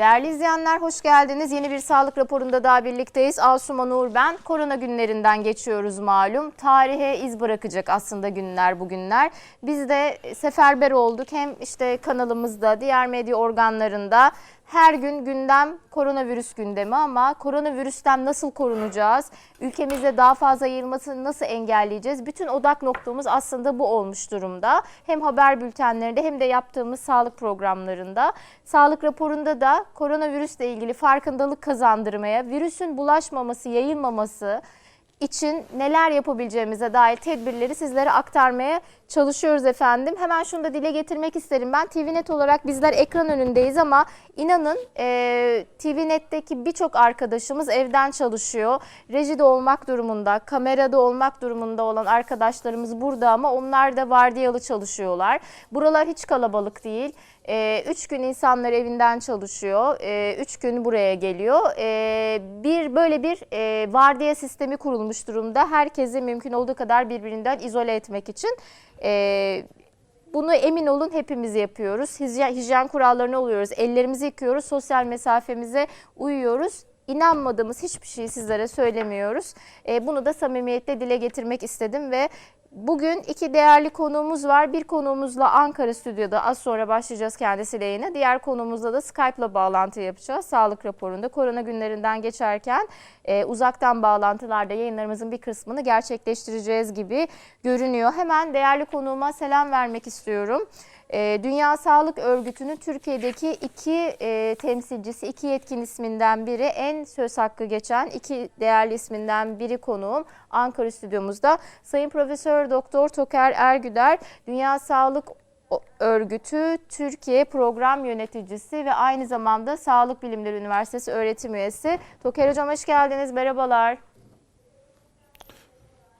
Değerli izleyenler hoş geldiniz. Yeni bir sağlık raporunda daha birlikteyiz. Asuman Uğur ben. Korona günlerinden geçiyoruz malum. Tarihe iz bırakacak aslında günler bugünler. Biz de seferber olduk. Hem işte kanalımızda, diğer medya organlarında her gün gündem koronavirüs gündemi ama koronavirüsten nasıl korunacağız? Ülkemizde daha fazla yayılmasını nasıl engelleyeceğiz? Bütün odak noktamız aslında bu olmuş durumda. Hem haber bültenlerinde hem de yaptığımız sağlık programlarında. Sağlık raporunda da koronavirüsle ilgili farkındalık kazandırmaya, virüsün bulaşmaması, yayılmaması, için neler yapabileceğimize dair tedbirleri sizlere aktarmaya çalışıyoruz efendim. Hemen şunu da dile getirmek isterim. Ben TVNet olarak bizler ekran önündeyiz ama inanın e, TVNet'teki birçok arkadaşımız evden çalışıyor. Rejide olmak durumunda, kamerada olmak durumunda olan arkadaşlarımız burada ama onlar da vardiyalı çalışıyorlar. Buralar hiç kalabalık değil. E, üç gün insanlar evinden çalışıyor. E, üç gün buraya geliyor. E, bir böyle bir e, vardiya sistemi kurulmuş durumda. Herkesi mümkün olduğu kadar birbirinden izole etmek için. Bunu emin olun hepimiz yapıyoruz. Hijyen, hijyen kurallarına uyuyoruz. Ellerimizi yıkıyoruz. Sosyal mesafemize uyuyoruz. İnanmadığımız hiçbir şeyi sizlere söylemiyoruz. Bunu da samimiyetle dile getirmek istedim ve Bugün iki değerli konuğumuz var. Bir konuğumuzla Ankara stüdyoda az sonra başlayacağız kendisiyle yayına. Diğer konuğumuzla da Skype'la bağlantı yapacağız. Sağlık raporunda korona günlerinden geçerken e, uzaktan bağlantılarda yayınlarımızın bir kısmını gerçekleştireceğiz gibi görünüyor. Hemen değerli konuğuma selam vermek istiyorum. E, Dünya Sağlık Örgütü'nün Türkiye'deki iki e, temsilcisi, iki yetkin isminden biri, en söz hakkı geçen iki değerli isminden biri konuğum Ankara stüdyomuzda. Sayın Profesör Doktor Toker Ergüder, Dünya Sağlık Örgütü Türkiye Program Yöneticisi ve aynı zamanda Sağlık Bilimleri Üniversitesi öğretim üyesi. Toker Hocam hoş geldiniz, merhabalar.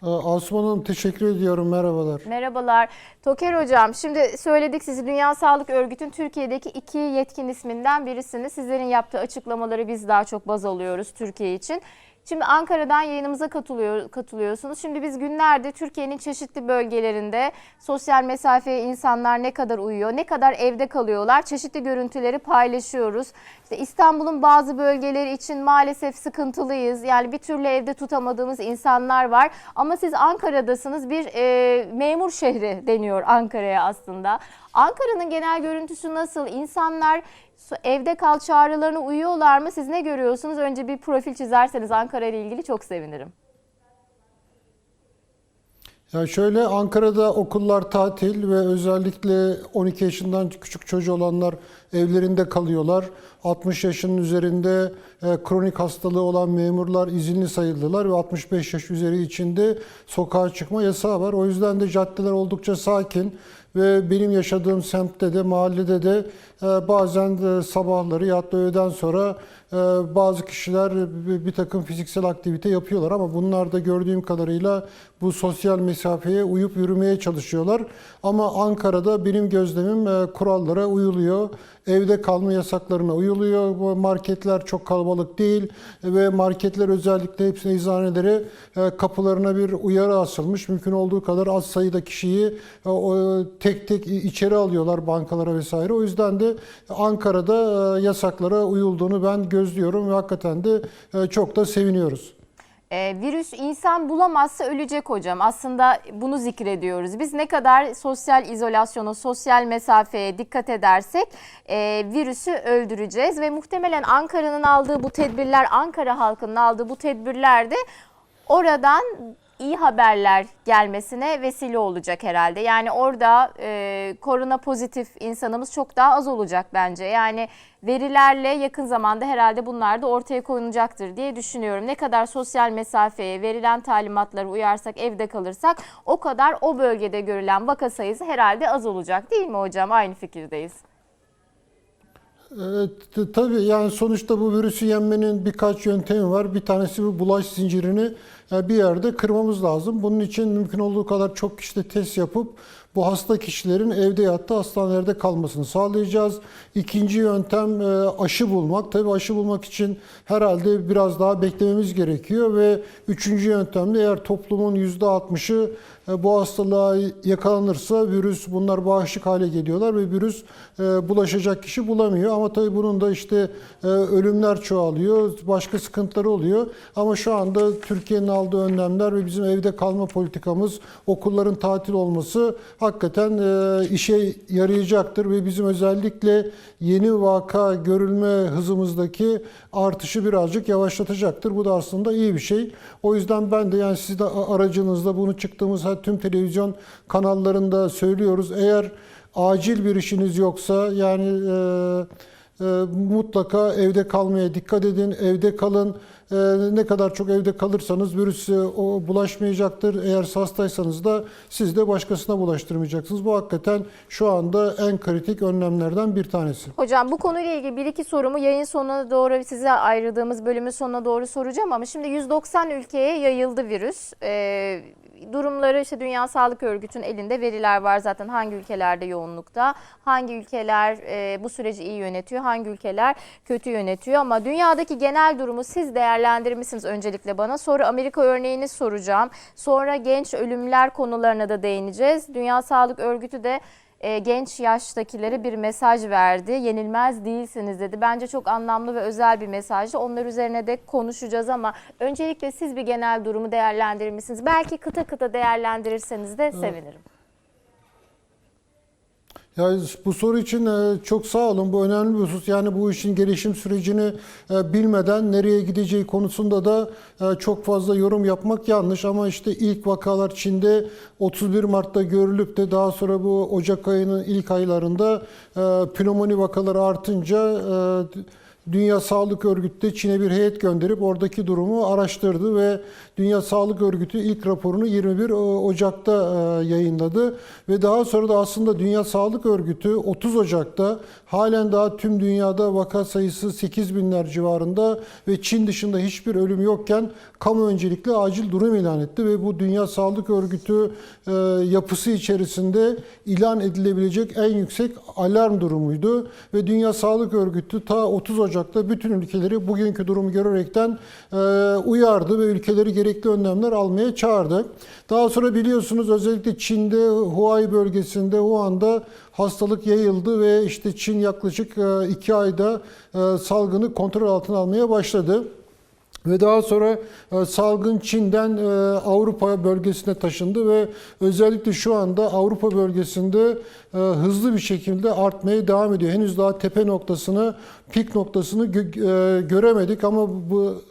Asuman Hanım teşekkür ediyorum. Merhabalar. Merhabalar. Toker Hocam, şimdi söyledik sizi Dünya Sağlık Örgütü'nün Türkiye'deki iki yetkin isminden birisiniz. Sizlerin yaptığı açıklamaları biz daha çok baz alıyoruz Türkiye için. Şimdi Ankara'dan yayınımıza katılıyor, katılıyorsunuz. Şimdi biz günlerde Türkiye'nin çeşitli bölgelerinde sosyal mesafeye insanlar ne kadar uyuyor, ne kadar evde kalıyorlar, çeşitli görüntüleri paylaşıyoruz. İşte İstanbul'un bazı bölgeleri için maalesef sıkıntılıyız. Yani bir türlü evde tutamadığımız insanlar var. Ama siz Ankara'dasınız, bir e, memur şehri deniyor Ankara'ya aslında. Ankara'nın genel görüntüsü nasıl? İnsanlar evde kal çağrılarına uyuyorlar mı? Siz ne görüyorsunuz? Önce bir profil çizerseniz Ankara ile ilgili çok sevinirim. Ya şöyle Ankara'da okullar tatil ve özellikle 12 yaşından küçük çocuğu olanlar evlerinde kalıyorlar. 60 yaşının üzerinde e, kronik hastalığı olan memurlar izinli sayıldılar ve 65 yaş üzeri içinde sokağa çıkma yasağı var. O yüzden de caddeler oldukça sakin ve benim yaşadığım semtte de mahallede de e, bazen de sabahları ya da öğleden sonra bazı kişiler bir, takım fiziksel aktivite yapıyorlar ama bunlar da gördüğüm kadarıyla bu sosyal mesafeye uyup yürümeye çalışıyorlar. Ama Ankara'da benim gözlemim e, kurallara uyuluyor. Evde kalma yasaklarına uyuluyor. Marketler çok kalabalık değil ve marketler özellikle hepsine eczanelere e, kapılarına bir uyarı asılmış. Mümkün olduğu kadar az sayıda kişiyi e, tek tek içeri alıyorlar bankalara vesaire. O yüzden de Ankara'da yasaklara uyulduğunu ben gözlüyorum ve hakikaten de e, çok da seviniyoruz. Ee, virüs insan bulamazsa ölecek hocam. Aslında bunu zikrediyoruz. Biz ne kadar sosyal izolasyona, sosyal mesafeye dikkat edersek e, virüsü öldüreceğiz. Ve muhtemelen Ankara'nın aldığı bu tedbirler, Ankara halkının aldığı bu tedbirler de oradan iyi haberler gelmesine vesile olacak herhalde. Yani orada e, korona pozitif insanımız çok daha az olacak bence. Yani verilerle yakın zamanda herhalde bunlar da ortaya konulacaktır diye düşünüyorum. Ne kadar sosyal mesafeye, verilen talimatlara uyarsak, evde kalırsak o kadar o bölgede görülen vaka sayısı herhalde az olacak değil mi hocam? Aynı fikirdeyiz. Evet, tabii yani sonuçta bu virüsü yenmenin birkaç yöntemi var. Bir tanesi bu bulaş zincirini bir yerde kırmamız lazım. Bunun için mümkün olduğu kadar çok kişide test yapıp bu hasta kişilerin evde yattı hastanelerde kalmasını sağlayacağız. İkinci yöntem e, aşı bulmak. Tabii aşı bulmak için herhalde biraz daha beklememiz gerekiyor ve üçüncü yöntemde eğer toplumun %60'ı e, bu hastalığa yakalanırsa virüs bunlar bağışık hale geliyorlar ve virüs e, bulaşacak kişi bulamıyor. Ama tabii bunun da işte ölümler çoğalıyor, başka sıkıntıları oluyor. Ama şu anda Türkiye'nin aldığı önlemler ve bizim evde kalma politikamız, okulların tatil olması hakikaten e, işe yarayacaktır ve bizim özellikle yeni vaka görülme hızımızdaki artışı birazcık yavaşlatacaktır. Bu da aslında iyi bir şey. O yüzden ben de yani siz de aracınızda bunu çıktığımız tüm televizyon kanallarında söylüyoruz. Eğer acil bir işiniz yoksa yani e, e, mutlaka evde kalmaya dikkat edin. Evde kalın. E, ne kadar çok evde kalırsanız virüs e, o bulaşmayacaktır. Eğer hastaysanız da siz de başkasına bulaştırmayacaksınız. Bu hakikaten şu anda en kritik önlemlerden bir tanesi. Hocam bu konuyla ilgili bir iki sorumu yayın sonuna doğru size ayırdığımız bölümün sonuna doğru soracağım ama şimdi 190 ülkeye yayıldı virüs. Ee, durumları işte Dünya Sağlık Örgütü'nün elinde veriler var zaten hangi ülkelerde yoğunlukta, hangi ülkeler e, bu süreci iyi yönetiyor, hangi ülkeler kötü yönetiyor ama dünyadaki genel durumu siz değerlendirmişsiniz öncelikle bana. Sonra Amerika örneğini soracağım. Sonra genç ölümler konularına da değineceğiz. Dünya Sağlık Örgütü de e, genç yaştakilere bir mesaj verdi. Yenilmez değilsiniz dedi. Bence çok anlamlı ve özel bir mesajdı. Onlar üzerine de konuşacağız ama öncelikle siz bir genel durumu değerlendirir misiniz? Belki kıta kıta değerlendirirseniz de sevinirim. Ya bu soru için e, çok sağ olun. Bu önemli bir husus. Yani bu işin gelişim sürecini e, bilmeden nereye gideceği konusunda da e, çok fazla yorum yapmak yanlış. Ama işte ilk vakalar Çin'de 31 Mart'ta görülüp de daha sonra bu Ocak ayının ilk aylarında pnömoni vakaları artınca Dünya Sağlık Örgütü de Çin'e bir heyet gönderip oradaki durumu araştırdı ve Dünya Sağlık Örgütü ilk raporunu 21 Ocak'ta yayınladı. Ve daha sonra da aslında Dünya Sağlık Örgütü 30 Ocak'ta halen daha tüm dünyada vaka sayısı 8 binler civarında ve Çin dışında hiçbir ölüm yokken kamu öncelikli acil durum ilan etti. Ve bu Dünya Sağlık Örgütü yapısı içerisinde ilan edilebilecek en yüksek alarm durumuydu. Ve Dünya Sağlık Örgütü ta 30 Ocak'ta bütün ülkeleri bugünkü durumu görerekten uyardı ve ülkeleri gerekli önlemler almaya çağırdı. Daha sonra biliyorsunuz özellikle Çin'de Huay bölgesinde Wuhan'da hastalık yayıldı ve işte Çin yaklaşık iki ayda salgını kontrol altına almaya başladı. Ve daha sonra e, salgın Çin'den e, Avrupa bölgesine taşındı ve özellikle şu anda Avrupa bölgesinde e, hızlı bir şekilde artmaya devam ediyor. Henüz daha tepe noktasını, pik noktasını göremedik ama bu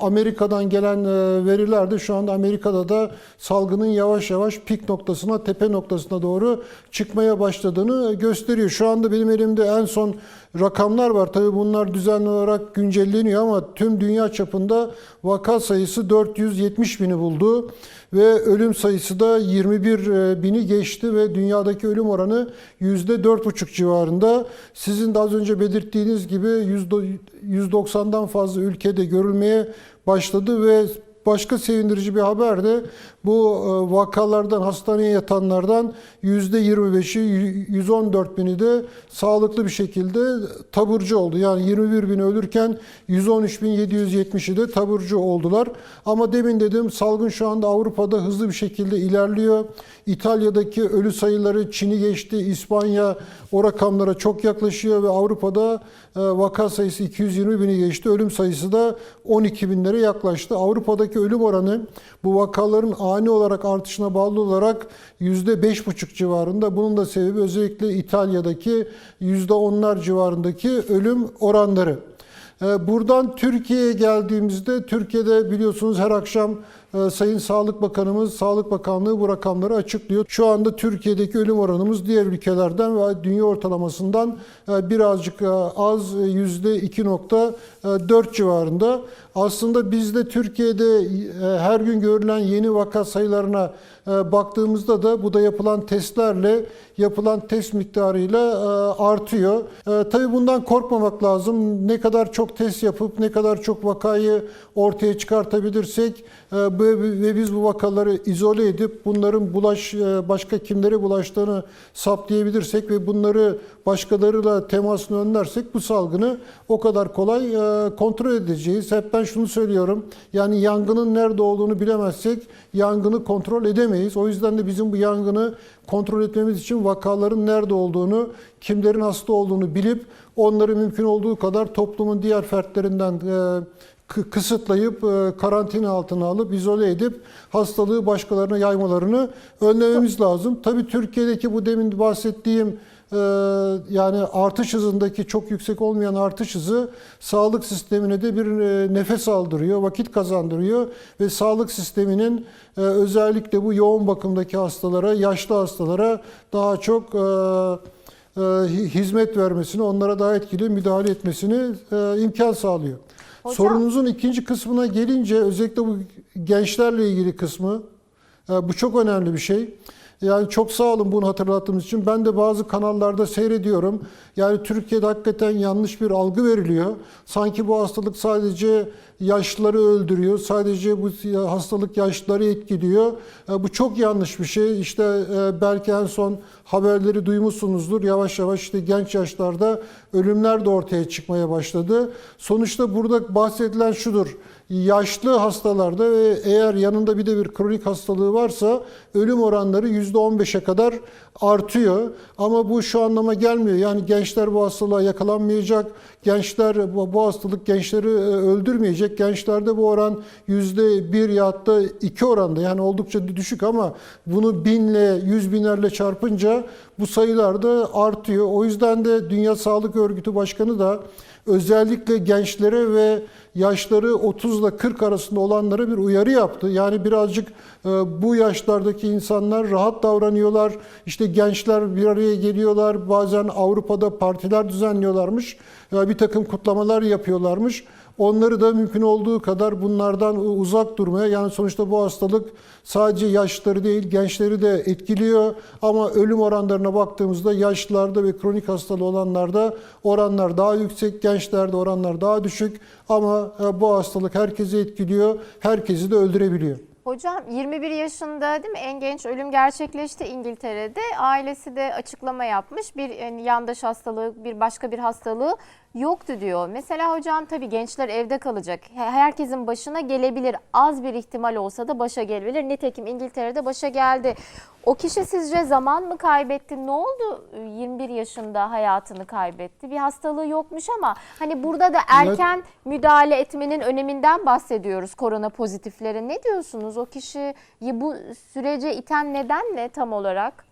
Amerika'dan gelen veriler de şu anda Amerika'da da salgının yavaş yavaş pik noktasına, tepe noktasına doğru çıkmaya başladığını gösteriyor. Şu anda benim elimde en son rakamlar var. Tabii bunlar düzenli olarak güncelleniyor ama tüm dünya çapında vaka sayısı 470 bini buldu ve ölüm sayısı da 21 bini geçti ve dünyadaki ölüm oranı %4,5 civarında. Sizin de az önce belirttiğiniz gibi %190'dan fazla ülkede görülmeye başladı ve başka sevindirici bir haber de bu vakalardan, hastaneye yatanlardan %25'i, 114 bini de sağlıklı bir şekilde taburcu oldu. Yani 21 bin ölürken 113.770'i de taburcu oldular. Ama demin dedim salgın şu anda Avrupa'da hızlı bir şekilde ilerliyor. İtalya'daki ölü sayıları Çin'i geçti. İspanya o rakamlara çok yaklaşıyor ve Avrupa'da vaka sayısı 220 bini geçti. Ölüm sayısı da 12 binlere yaklaştı. Avrupa'daki ölüm oranı bu vakaların ani olarak artışına bağlı olarak %5,5 civarında. Bunun da sebebi özellikle İtalya'daki %10'lar civarındaki ölüm oranları. Buradan Türkiye'ye geldiğimizde Türkiye'de biliyorsunuz her akşam Sayın Sağlık Bakanımız, Sağlık Bakanlığı bu rakamları açıklıyor. Şu anda Türkiye'deki ölüm oranımız diğer ülkelerden ve dünya ortalamasından birazcık az %2.4 civarında. Aslında bizde Türkiye'de her gün görülen yeni vaka sayılarına baktığımızda da bu da yapılan testlerle, yapılan test miktarıyla artıyor. Tabii bundan korkmamak lazım. Ne kadar çok test yapıp ne kadar çok vakayı ortaya çıkartabilirsek ve biz bu vakaları izole edip bunların bulaş e, başka kimlere bulaştığını saptayabilirsek ve bunları başkalarıyla temasını önlersek bu salgını o kadar kolay e, kontrol edeceğiz. Hep ben şunu söylüyorum. Yani yangının nerede olduğunu bilemezsek yangını kontrol edemeyiz. O yüzden de bizim bu yangını kontrol etmemiz için vakaların nerede olduğunu, kimlerin hasta olduğunu bilip onları mümkün olduğu kadar toplumun diğer fertlerinden e, kısıtlayıp e, karantina altına alıp izole edip hastalığı başkalarına yaymalarını önlememiz lazım. Tabii Türkiye'deki bu demin bahsettiğim e, yani artış hızındaki çok yüksek olmayan artış hızı sağlık sistemine de bir e, nefes aldırıyor, vakit kazandırıyor ve sağlık sisteminin özellikle bu yoğun bakımdaki hastalara, yaşlı hastalara daha çok hi- hizmet vermesini, onlara daha etkili müdahale etmesini imkan sağlıyor. Hocam- Sorunuzun ikinci kısmına gelince özellikle bu gençlerle ilgili kısmı e, bu çok önemli bir şey. Yani çok sağ olun bunu hatırlattığınız için. Ben de bazı kanallarda seyrediyorum. Yani Türkiye'de hakikaten yanlış bir algı veriliyor. Sanki bu hastalık sadece yaşlıları öldürüyor. Sadece bu hastalık yaşlıları etkiliyor. E, Bu çok yanlış bir şey. İşte e, belki en son haberleri duymuşsunuzdur. Yavaş yavaş işte genç yaşlarda ölümler de ortaya çıkmaya başladı. Sonuçta burada bahsedilen şudur. Yaşlı hastalarda ve eğer yanında bir de bir kronik hastalığı varsa ölüm oranları %15'e kadar artıyor. Ama bu şu anlama gelmiyor. Yani gençler bu hastalığa yakalanmayacak. Gençler bu, hastalık gençleri e, öldürmeyecek. Gençlerde bu oran %1 ya da 2 oranda. Yani oldukça düşük ama bunu binle, yüz binlerle çarpınca bu sayılar da artıyor. O yüzden de Dünya Sağlık Örgütü Başkanı da özellikle gençlere ve yaşları 30 ile 40 arasında olanlara bir uyarı yaptı. Yani birazcık e, bu yaşlardaki insanlar rahat davranıyorlar. İşte gençler bir araya geliyorlar. Bazen Avrupa'da partiler düzenliyorlarmış. E, Bir takım kutlamalar yapıyorlarmış. Onları da mümkün olduğu kadar bunlardan uzak durmaya yani sonuçta bu hastalık sadece yaşları değil gençleri de etkiliyor ama ölüm oranlarına baktığımızda yaşlılarda ve kronik hastalığı olanlarda oranlar daha yüksek, gençlerde oranlar daha düşük ama e, bu hastalık herkesi etkiliyor, herkesi de öldürebiliyor. Hocam 21 yaşında değil mi en genç ölüm gerçekleşti İngiltere'de. Ailesi de açıklama yapmış. Bir yani yandaş hastalığı, bir başka bir hastalığı yoktu diyor. Mesela hocam tabii gençler evde kalacak. Herkesin başına gelebilir. Az bir ihtimal olsa da başa gelebilir. Nitekim İngiltere'de başa geldi. O kişi sizce zaman mı kaybetti? Ne oldu 21 yaşında hayatını kaybetti? Bir hastalığı yokmuş ama hani burada da erken müdahale etmenin öneminden bahsediyoruz korona pozitiflere. Ne diyorsunuz? O kişiyi bu sürece iten neden ne tam olarak?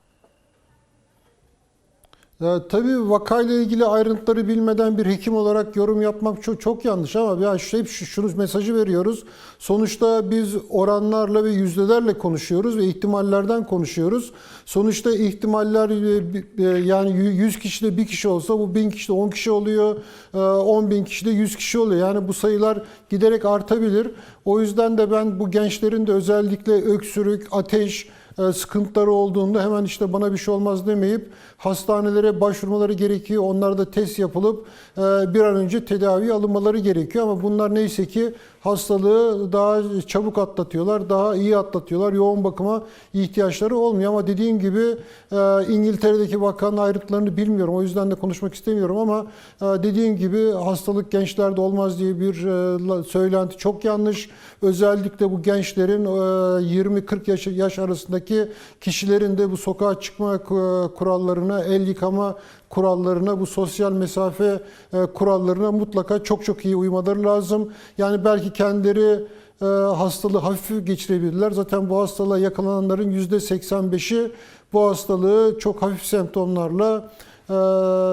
Ya, tabii vakayla ilgili ayrıntıları bilmeden bir hekim olarak yorum yapmak çok, çok yanlış ama ya hep şu, şunu mesajı veriyoruz. Sonuçta biz oranlarla ve yüzdelerle konuşuyoruz ve ihtimallerden konuşuyoruz. Sonuçta ihtimaller e, e, yani 100 kişide bir kişi olsa bu 1000 kişide 10 kişi oluyor. 10 bin kişide 100 kişi oluyor. Yani bu sayılar giderek artabilir. O yüzden de ben bu gençlerin de özellikle öksürük, ateş, e, sıkıntıları olduğunda hemen işte bana bir şey olmaz demeyip hastanelere başvurmaları gerekiyor. Onlar da test yapılıp e, bir an önce tedaviye alınmaları gerekiyor. Ama bunlar neyse ki hastalığı daha çabuk atlatıyorlar, daha iyi atlatıyorlar. Yoğun bakıma ihtiyaçları olmuyor. Ama dediğim gibi e, İngiltere'deki vakanın ayrıntılarını bilmiyorum. O yüzden de konuşmak istemiyorum ama e, dediğim gibi hastalık gençlerde olmaz diye bir e, söylenti çok yanlış. Özellikle bu gençlerin e, 20-40 yaş, yaş arasındaki kişilerin de bu sokağa çıkma kurallarına, el yıkama kurallarına, bu sosyal mesafe e, kurallarına mutlaka çok çok iyi uymaları lazım. Yani belki kendileri e, hastalığı hafif geçirebilirler. Zaten bu hastalığa yakalananların %85'i bu hastalığı çok hafif semptomlarla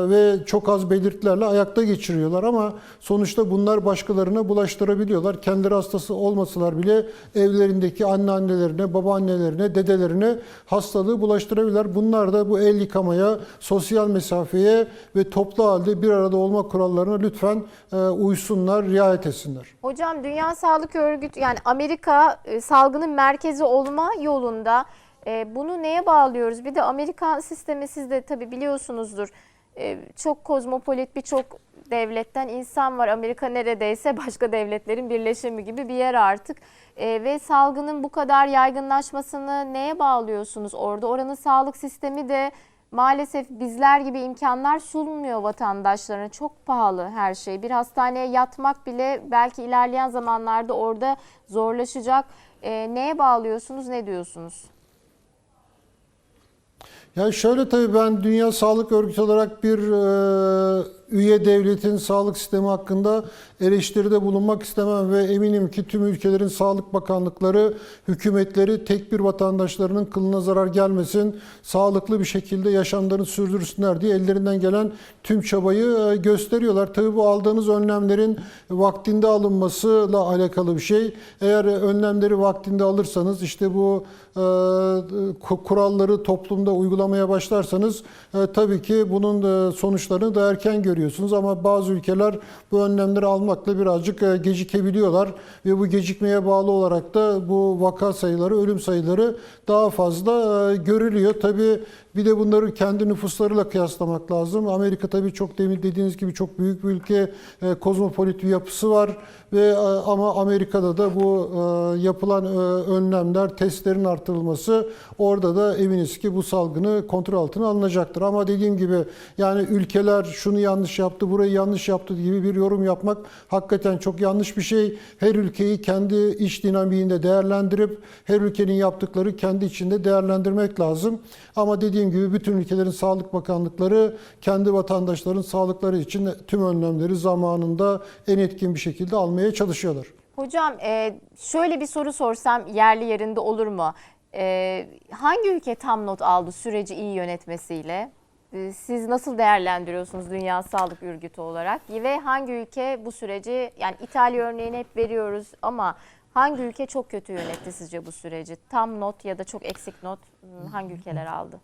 ve çok az belirtilerle ayakta geçiriyorlar ama sonuçta bunlar başkalarına bulaştırabiliyorlar. Kendileri hastası olmasalar bile evlerindeki anneannelerine, babaannelerine, dedelerine hastalığı bulaştırabilirler. Bunlar da bu el yıkamaya, sosyal mesafeye ve toplu halde bir arada olma kurallarına lütfen e, uysunlar, riayet etsinler. Hocam Dünya Sağlık Örgütü yani Amerika e, salgının merkezi olma yolunda e, bunu neye bağlıyoruz? Bir de Amerikan sistemi siz de tabii biliyorsunuzdur. E, çok kozmopolit birçok devletten insan var. Amerika neredeyse başka devletlerin birleşimi gibi bir yer artık. E, ve salgının bu kadar yaygınlaşmasını neye bağlıyorsunuz orada? Oranın sağlık sistemi de maalesef bizler gibi imkanlar sunmuyor vatandaşlarına. Çok pahalı her şey. Bir hastaneye yatmak bile belki ilerleyen zamanlarda orada zorlaşacak. E, neye bağlıyorsunuz, ne diyorsunuz? Yani şöyle tabii ben Dünya Sağlık Örgütü olarak bir e, üye devletin sağlık sistemi hakkında eleştiride bulunmak istemem ve eminim ki tüm ülkelerin sağlık bakanlıkları, hükümetleri tek bir vatandaşlarının kılına zarar gelmesin, sağlıklı bir şekilde yaşamlarını sürdürsünler diye ellerinden gelen tüm çabayı e, gösteriyorlar. Tabii bu aldığınız önlemlerin vaktinde alınmasıyla alakalı bir şey. Eğer önlemleri vaktinde alırsanız işte bu e, ku- kuralları toplumda uygulamaya başlarsanız e, tabii ki bunun sonuçlarını da erken görüyorsunuz ama bazı ülkeler bu önlemleri almakla birazcık e, gecikebiliyorlar ve bu gecikmeye bağlı olarak da bu vaka sayıları, ölüm sayıları daha fazla e, görülüyor. Tabii bir de bunları kendi nüfuslarıyla kıyaslamak lazım. Amerika tabii çok demin dediğiniz gibi çok büyük bir ülke, e, kozmopolit bir yapısı var ve ama Amerika'da da bu yapılan önlemler, testlerin artırılması orada da eminiz ki bu salgını kontrol altına alınacaktır. Ama dediğim gibi yani ülkeler şunu yanlış yaptı, burayı yanlış yaptı gibi bir yorum yapmak hakikaten çok yanlış bir şey. Her ülkeyi kendi iç dinamiğinde değerlendirip her ülkenin yaptıkları kendi içinde değerlendirmek lazım. Ama dediğim gibi bütün ülkelerin sağlık bakanlıkları kendi vatandaşların sağlıkları için tüm önlemleri zamanında en etkin bir şekilde almaya çalışıyorlar. Hocam e, şöyle bir soru sorsam yerli yerinde olur mu? E, hangi ülke tam not aldı süreci iyi yönetmesiyle? E, Siz nasıl değerlendiriyorsunuz Dünya Sağlık Örgütü olarak? Ve hangi ülke bu süreci, yani İtalya örneğini hep veriyoruz ama hangi ülke çok kötü yönetti sizce bu süreci? Tam not ya da çok eksik not hmm, hangi ülkeler aldı?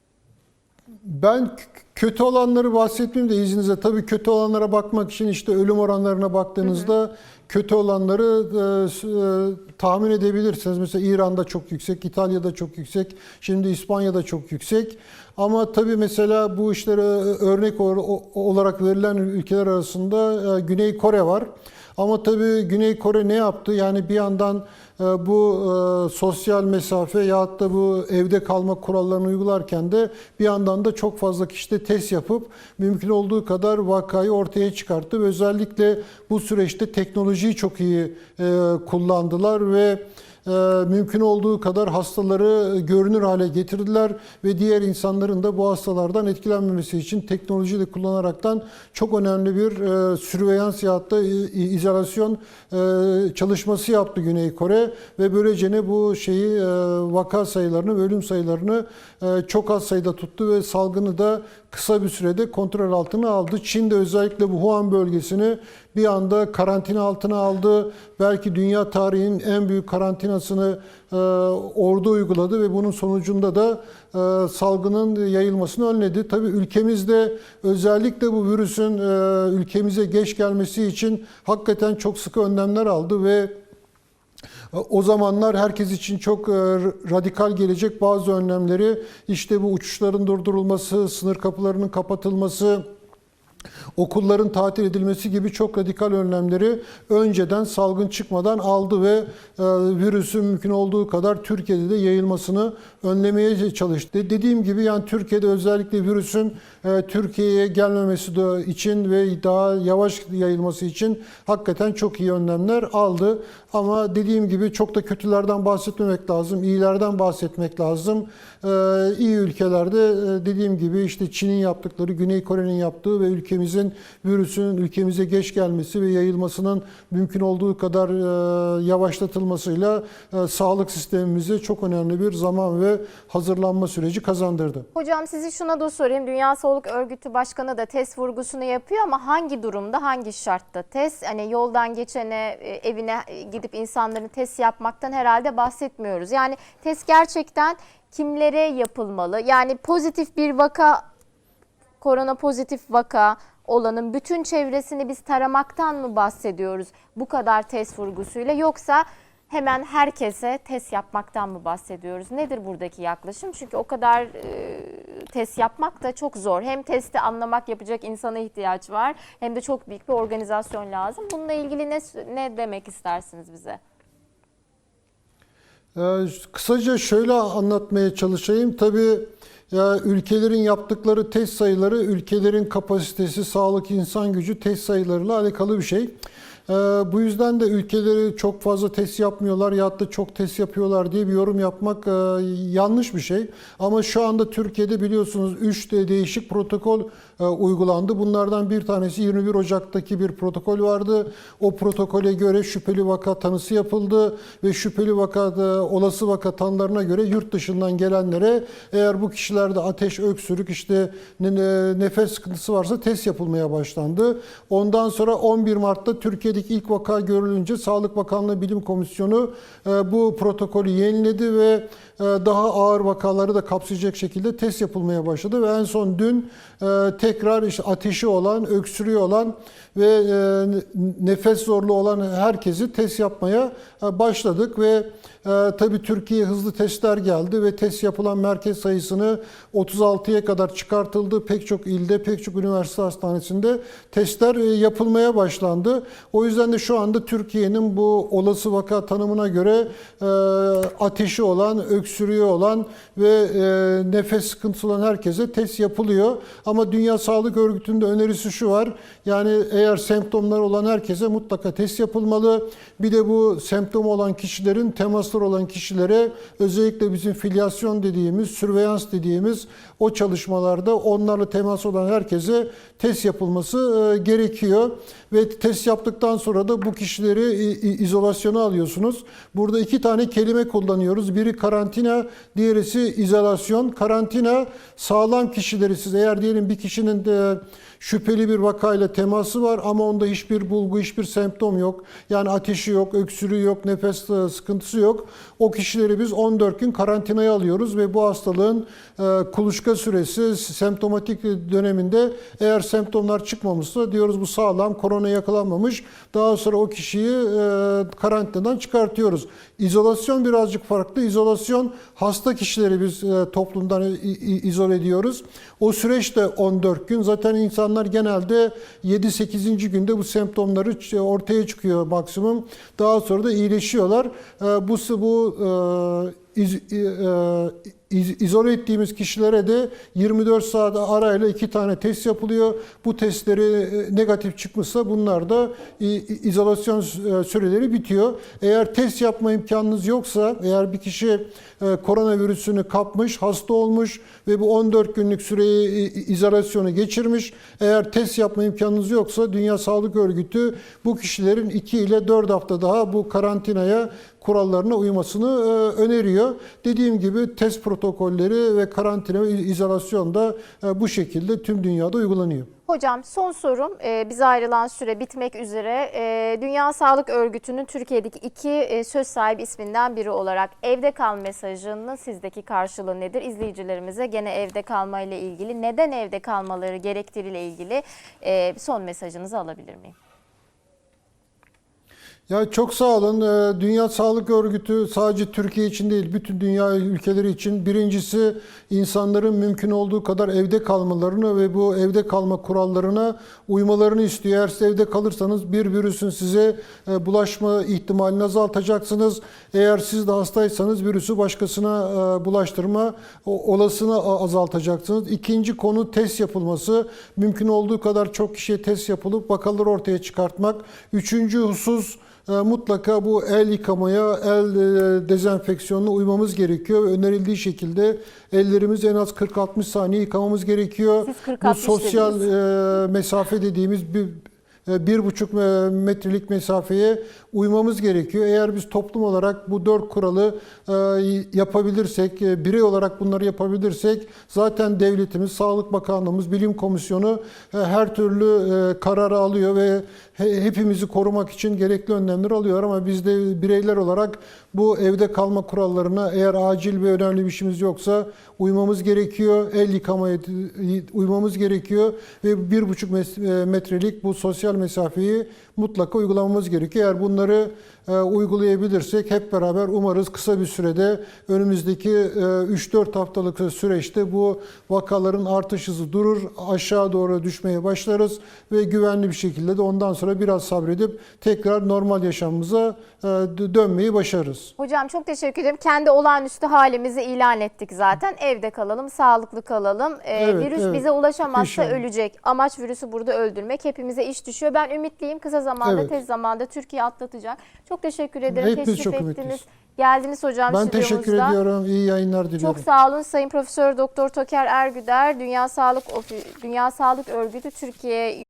Ben kötü olanları bahsetmeyeyim de izninizle. Tabii kötü olanlara bakmak için işte ölüm oranlarına baktığınızda kötü olanları e, e, tahmin edebilirsiniz. Mesela İran'da çok yüksek, İtalya'da çok yüksek, şimdi İspanya'da çok yüksek. Ama tabii mesela bu işlere örnek or- o- olarak verilen ülkeler arasında e, Güney Kore var. Ama tabii Güney Kore ne yaptı? Yani bir yandan e, bu e, sosyal mesafe ya da bu evde kalma kurallarını uygularken de bir yandan da çok fazla kişide test yapıp mümkün olduğu kadar vakayı ortaya çıkarttı. Özellikle bu süreçte teknolojiyi çok iyi e, kullandılar ve mümkün olduğu kadar hastaları görünür hale getirdiler ve diğer insanların da bu hastalardan etkilenmemesi için teknolojiyi de kullanaraktan çok önemli bir e, sürveyans ya da izolasyon e, çalışması yaptı Güney Kore ve böylece ne bu şeyi e, vaka sayılarını ölüm sayılarını e, çok az sayıda tuttu ve salgını da kısa bir sürede kontrol altına aldı. Çin de özellikle bu Wuhan bölgesini bir anda karantina altına aldı. Belki dünya tarihinin en büyük karantinasını e, orada uyguladı ve bunun sonucunda da e, salgının yayılmasını önledi. Tabii ülkemizde özellikle bu virüsün e, ülkemize geç gelmesi için hakikaten çok sıkı önlemler aldı ve o zamanlar herkes için çok e, radikal gelecek bazı önlemleri işte bu uçuşların durdurulması, sınır kapılarının kapatılması, okulların tatil edilmesi gibi çok radikal önlemleri önceden salgın çıkmadan aldı ve e, virüsün mümkün olduğu kadar Türkiye'de de yayılmasını önlemeye çalıştı. Dediğim gibi yani Türkiye'de özellikle virüsün Türkiye'ye gelmemesi için ve daha yavaş yayılması için hakikaten çok iyi önlemler aldı. Ama dediğim gibi çok da kötülerden bahsetmemek lazım, iyilerden bahsetmek lazım. E, iyi ülkelerde e, dediğim gibi işte Çin'in yaptıkları, Güney Kore'nin yaptığı ve ülkemizin virüsün ülkemize geç gelmesi ve yayılmasının mümkün olduğu kadar e, yavaşlatılmasıyla e, sağlık sistemimize çok önemli bir zaman ve hazırlanma süreci kazandırdı. Hocam sizi şuna da sorayım. Dünya Sağlık Örgütü Başkanı da test vurgusunu yapıyor ama hangi durumda, hangi şartta test? Hani yoldan geçene, e, evine e, gidip insanların test yapmaktan herhalde bahsetmiyoruz. Yani test gerçekten kimlere yapılmalı? Yani pozitif bir vaka, korona pozitif vaka olanın bütün çevresini biz taramaktan mı bahsediyoruz bu kadar test vurgusuyla yoksa hemen herkese test yapmaktan mı bahsediyoruz? Nedir buradaki yaklaşım? Çünkü o kadar e, test yapmak da çok zor. Hem testi anlamak yapacak insana ihtiyaç var hem de çok büyük bir organizasyon lazım. Bununla ilgili ne ne demek istersiniz bize? Ee, Kısaca şöyle anlatmaya çalışayım. Tabii ya ülkelerin yaptıkları test sayıları, ülkelerin kapasitesi, sağlık, insan gücü test sayılarıyla alakalı bir şey. Ee, Bu yüzden de ülkeleri çok fazla test yapmıyorlar ya da çok test yapıyorlar diye bir yorum yapmak e, yanlış bir şey. Ama şu anda Türkiye'de biliyorsunuz 3 de değişik protokol uygulandı. Bunlardan bir tanesi 21 Ocak'taki bir protokol vardı. O protokole göre şüpheli vaka tanısı yapıldı ve şüpheli vaka e, olası vaka tanılarına göre yurt dışından gelenlere eğer bu kişilerde ateş, öksürük, işte ne- ne- nefes sıkıntısı varsa test yapılmaya başlandı. Ondan sonra 11 Mart'ta Türkiye'deki ilk vaka görülünce Sağlık Bakanlığı Bilim Komisyonu e, bu protokolü yeniledi ve e, daha ağır vakaları da kapsayacak şekilde test yapılmaya başladı ve en son dün e, tekrar işte ateşi olan, öksürüğü olan ve e, nefes zorluğu olan herkesi test yapmaya e, başladık ve e, tabii Türkiye hızlı testler geldi ve test yapılan merkez sayısını 36'ya kadar çıkartıldı. Pek çok ilde, pek çok üniversite hastanesinde testler e, yapılmaya başlandı. O yüzden de şu anda Türkiye'nin bu olası vaka tanımına göre e, ateşi olan, öksürüğü olan ve e, nefes sıkıntısı olan herkese test yapılıyor. Ama Dünya Sağlık Örgütü'nün de önerisi şu var. Yani eğer semptomlar olan herkese mutlaka test yapılmalı. Bir de bu semptom olan kişilerin temaslar olan kişilere özellikle bizim filyasyon dediğimiz, sürveyans dediğimiz o çalışmalarda onlarla temas olan herkese test yapılması e, gerekiyor. Ve test yaptıktan sonra da bu kişileri i- izolasyona alıyorsunuz. Burada iki tane kelime kullanıyoruz. Biri karantina, diğerisi izolasyon. Karantina sağlam kişileri siz eğer diyelim bir kişinin de şüpheli bir vakayla teması var ama onda hiçbir bulgu, hiçbir semptom yok. Yani ateşi yok, öksürüğü yok, nefes sıkıntısı yok. O kişileri biz 14 gün karantinaya alıyoruz ve bu hastalığın kuluçka süresi semptomatik döneminde eğer semptomlar çıkmamışsa diyoruz bu sağlam, korona yakalanmamış. Daha sonra o kişiyi e, karantinadan çıkartıyoruz. İzolasyon birazcık farklı. İzolasyon hasta kişileri biz e, toplumdan izole ediyoruz. O süreç de 14 gün. Zaten insanlar genelde 7-8. günde bu semptomları ortaya çıkıyor maksimum. Daha sonra da iyileşiyorlar. E, Bu bu iz, e, iz- izole ettiğimiz kişilere de 24 saat arayla iki tane test yapılıyor. Bu testleri e, negatif çıkmışsa bunlar da izolasyon e, süreleri bitiyor. Eğer test yapma imkanınız yoksa, eğer bir kişi koronavirüsünü kapmış, hasta olmuş ve bu 14 günlük süreyi izolasyonu geçirmiş. Eğer test yapma imkanınız yoksa Dünya Sağlık Örgütü bu kişilerin 2 ile 4 hafta daha bu karantinaya kurallarına uymasını e, öneriyor. Dediğim gibi test protokolleri ve karantina ve izolasyon da e, bu şekilde tüm dünyada uygulanıyor. Hocam son sorum e, bize ayrılan süre bitmek üzere. E, Dünya Sağlık Örgütü'nün Türkiye'deki iki e, söz sahibi isminden biri olarak evde kal mesajının sizdeki karşılığı nedir? İzleyicilerimize gene evde kalma ile ilgili neden evde kalmaları gerektiğiyle ilgili e, son mesajınızı alabilir miyim? Ya çok sağ olun. Ee, Dünya Sağlık Örgütü sadece Türkiye için değil, bütün dünya ülkeleri için birincisi insanların mümkün olduğu kadar evde kalmalarını ve bu evde kalma kurallarına uymalarını istiyor. Eğer siz evde kalırsanız bir virüsün size e, bulaşma ihtimalini azaltacaksınız. Eğer siz de hastaysanız virüsü başkasına e, bulaştırma olasını azaltacaksınız. İkinci konu test yapılması. Mümkün olduğu kadar çok kişiye test yapılıp vakaları ortaya çıkartmak. Üçüncü husus mutlaka bu el yıkamaya, el e, dezenfeksiyonuna uymamız gerekiyor. Önerildiği şekilde ellerimizi en az 40-60 saniye yıkamamız gerekiyor. Siz 40-60 bu sosyal dediniz. e, mesafe dediğimiz bir e, bir buçuk e, metrelik mesafeye uymamız gerekiyor. Eğer biz toplum olarak bu dört kuralı e, yapabilirsek, e, birey olarak bunları yapabilirsek zaten devletimiz, Sağlık Bakanlığımız, Bilim Komisyonu e, her türlü kararı alıyor ve he- hepimizi korumak için gerekli önlemleri alıyor ama biz de bireyler olarak bu evde kalma kurallarına eğer acil ve önemli bir işimiz yoksa uymamız gerekiyor. El yıkamaya uymamız gerekiyor ve bir buçuk metrelik bu sosyal mesafeyi mutlaka uygulamamız gerekiyor. Eğer bunları e, uygulayabilirsek hep beraber umarız kısa bir sürede önümüzdeki e, 3-4 haftalık süreçte bu vakaların artış hızı durur, aşağı doğru düşmeye başlarız ve güvenli bir şekilde de ondan sonra biraz sabredip tekrar normal yaşamımıza e, dö- dönmeyi başarırız. Hocam çok teşekkür ederim. Kendi olağanüstü halimizi ilan ettik zaten. Evde kalalım, sağlıklı kalalım. Evet, virüs evet. bize ulaşamazsa İnşallah. ölecek. Amaç virüsü burada öldürmek. Hepimize iş düşüyor. Ben ümitliyim. Kısa zamanda, Evet. tez zamanda Türkiye atlatacak. Çok teşekkür ederim. Hepimiz Teşrif çok ettiniz. ümitliyiz. Geldiniz hocam Ben teşekkür ediyorum. İyi yayınlar diliyorum. Çok sağ olun Sayın Profesör Doktor Toker Ergüder, Dünya Sağlık Dünya Sağlık Örgütü Türkiye